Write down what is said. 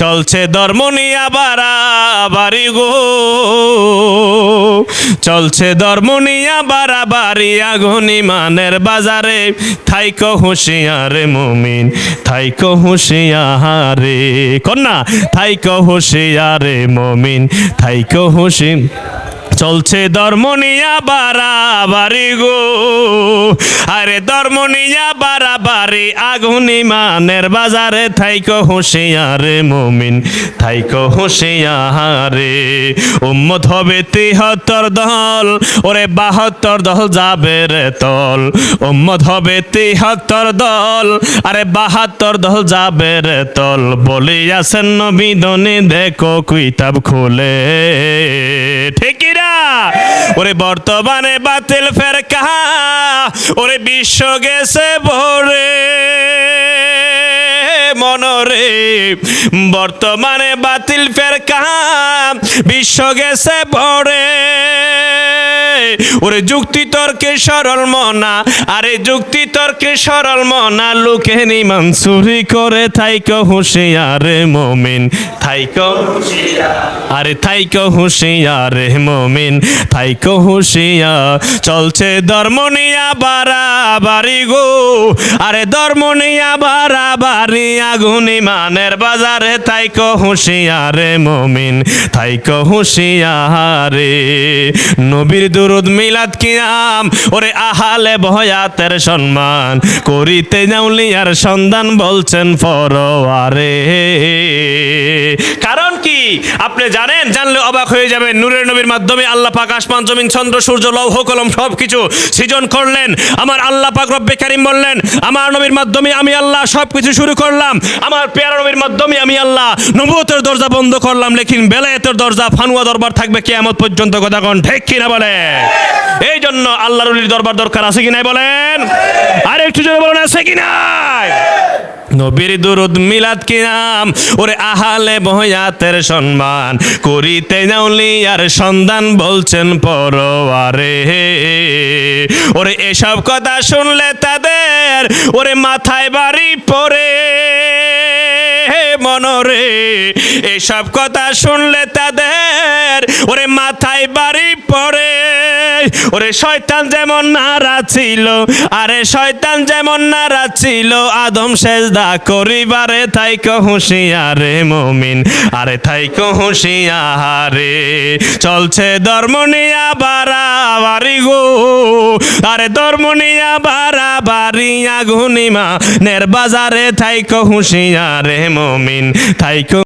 চলছে ধর্মনিয়া বারা বাড়াবাড়ি গো। চলছে ধর্মনিয়া বারা আগুন ইমানের বাজারে। থাইক হুঁশিয়ারে মুমিন, থাইকো হুঁশিয়ারে কন্যা, থাইকো হুঁশিয়ারে মমিন, থাইকো হুঁশি চলছে ধর্ম নিয়া বাড়াবাড়ি গো। আরে ধর্ম নিয়া বাড়াবাড়ি, আগুন ইমানের বাজারে থাইকো হুঁশিয়ারে মুমিন, থাইকো হুঁশিয়ারে। উম্মত হবে তিহত্তর দল, ওরে বাহাত্তর দল যাবে রে তল। উম্মত হবে তিহত্তর দল, আরে বাহাত্তর দল যাবে রে তল। বলি আছেন নবী দনে দেখো কিতাব খুলে। ঠিকিরা ওরে বর্তমানে বাতিল ফের কাহা ওরে বিশ্ব গেছে ভরে। মনরে, বর্তমানে বাতিল ফের কাহা বিশ্ব গেছে ভরে। ওরে যুক্তি তর্কে সরল মনা, আরে যুক্তি তর্কে সরল মনা, লোকে নিমান চুরি করে, থাইক হুঁশিয়ারে মমিন, থাইক আরে থাইক হুঁশিয়ারে মমিন, থাইক হুঁশিয়া, চলছে ধর্ম নিয়া বাড়াবাড়ি গো, আরে ধর্ম নিয়া বাড়াবাড়ি, আগুন ইমানের বাজারে, থাইক হুঁশিয়ারে মমিন, থাইক হুঁশিয়ারে নবীর দুরুদ মিলাদ কিয়াম। ওরে আহালে ভয়াতের সম্মান। করিতে যাউলিয়ার সন্ধান বলছেন ফরোয়ারে। কারণ কি? আপনি জানেন, জানলে অবাক হয়ে যাবেন। নূরের নবীর মাধ্যমে আল্লাহ পাক আসমান, জমিন, চন্দ্র, সূর্য, লৌহ, কলম সব কিছু সৃজন করলেন। আমার আল্লাহ পাক রব্বে কারিম বললেন, আমার নবীর মাধ্যমে আমি আল্লাহ সব কিছু শুরু করলাম। আমার পেয়ারা নবীর মাধ্যমে আমি আল্লাহ নবুয়তের দরজা বন্ধ করলাম। লেকিন বেলায়েতের দরজা, ফানুয়া দরবার থাকবে কিয়ামত পর্যন্ত। কথা কোন ঠিক কিনা বলে এই জন্য আল্লাহ রলির দরবার দরকার আছে কি নাই বলেন? আর একটু জোরে বলেন, আছে কি নবীর দুরুদ মিলাদ কি নাম? ওরে আহালে বহয়াতের সম্মান করিতে সন্ধান বলছেন পরোয়ারে। ওরে এসব কথা শুনলে তাদের ওরে মাথায় বাড়ি পড়ে। মনরে, এসব কথা শুনলে তাদের ওরে মাথায় বাড়ি পড়ে। ওরে শয়তান যেমন নারা ছিল, আরে শয়তান যেমন নারা ছিল, আদম সেজদা করিবারে থাইক হুঁশিয়ারে মমিন, আরে থাইক হুঁশিয়ারে। চলছে ধর্ম নিয়া বাড়াবাড়ি গো, আরে ধর্ম নিয়া বাড়াবাড়ি আগুনিমা নের বাজারে থাইক হুঁশিয়ারে মমিন, থাইক